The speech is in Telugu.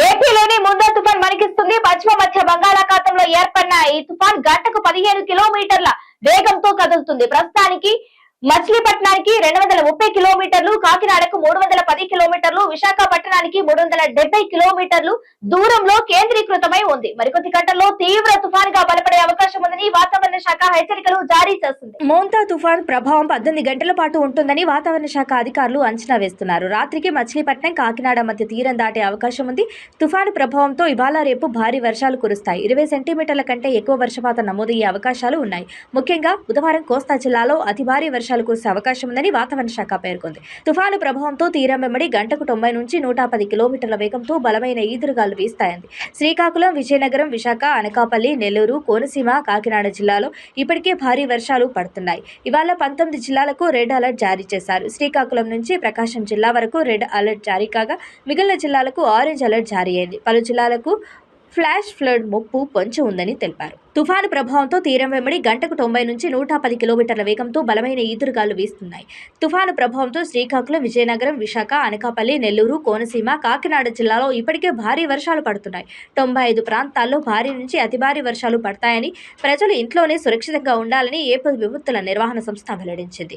ఏపీలోని ముందర తుఫాన్ మణికిస్తుంది. పశ్చిమ మధ్య బంగాళాఖాతంలో ఏర్పడిన ఈ తుఫాన్ గంటకు పదిహేను కిలోమీటర్ల వేగంతో కదులుతుంది. ప్రస్తుతానికి మచిలీపట్నానికి రెండు వందల ముప్పై కిలోమీటర్లు కాకినాడకు మూడు వందల పది కిలోమీటర్లు విశాఖపట్నానికి మూడు వందల డెబ్బై కిలోమీటర్లు దూరంలో కేంద్రీకృతమై ఉంది. మరికొద్ది గంటల్లో తీవ్ర తుఫాన్గా బలపడే అవకాశం ఉందని వాతావరణ శాఖ హెచ్చరికలు జారీ చేస్తుంది. మోంతా తుఫాన్ ప్రభావం పద్దెనిమిది గంటల పాటు ఉంటుందని వాతావరణ శాఖ అధికారులు అంచనా వేస్తున్నారు. రాత్రికి మచిలీపట్నం కాకినాడ మధ్య తీరం దాటే అవకాశం ఉంది. తుఫాను ప్రభావంతో ఇవాళ రేపు భారీ వర్షాలు కురుస్తాయి. ఇరవై సెంటీమీటర్ల కంటే ఎక్కువ వర్షపాతం నమోదయ్యే అవకాశాలు ఉన్నాయి. ముఖ్యంగా బుధవారం కోస్తా జిల్లాలో అతి భారీ వర్షాలు కురిసే అవకాశం ఉందని వాతావరణ శాఖ పేర్కొంది. తుఫాను ప్రభావంతో తీరం వెంబడి గంటకు తొంభై నుంచి నూట పది కిలోమీటర్ల వేగంతో బలమైన ఈదురుగాలు వీస్తాయంది. శ్రీకాకుళం విజయనగరం విశాఖ అనకాపల్లి నెల్లూరు కోనసీమ కాకినాడ జిల్లాలో ఇప్పటికే భారీ వర్షాలు పడుతున్నాయి. ఇవాళ పంతొమ్మిది జిల్లాలకు రెడ్ అలర్ట్ జారీ చేశారు. శ్రీకాకుళం నుంచి ప్రకాశం జిల్లా వరకు రెడ్ అలర్ట్ జారీ కాగా మిగిలిన జిల్లాలకు ఆరెంజ్ అలర్ట్ జారీ అయింది. పలు జిల్లాలకు ఫ్లాష్ ఫ్లడ్ ముప్పు పొంచి ఉందని తెలిపారు. తుఫాను ప్రభావంతో తీరం వెంబడి గంటకు తొంభై నుంచి నూట పది కిలోమీటర్ల వేగంతో బలమైన ఈదురుగాలు వీస్తున్నాయి. తుఫాను ప్రభావంతో శ్రీకాకుళం విజయనగరం విశాఖ అనకాపల్లి నెల్లూరు కోనసీమ కాకినాడ జిల్లాలో ఇప్పటికే భారీ వర్షాలు పడుతున్నాయి. తొంభై ఐదు ప్రాంతాల్లో భారీ నుంచి అతి భారీ వర్షాలు పడతాయని ప్రజలు ఇంట్లోనే సురక్షితంగా ఉండాలని ఏపీ విపత్తుల నిర్వహణ సంస్థ వెల్లడించింది.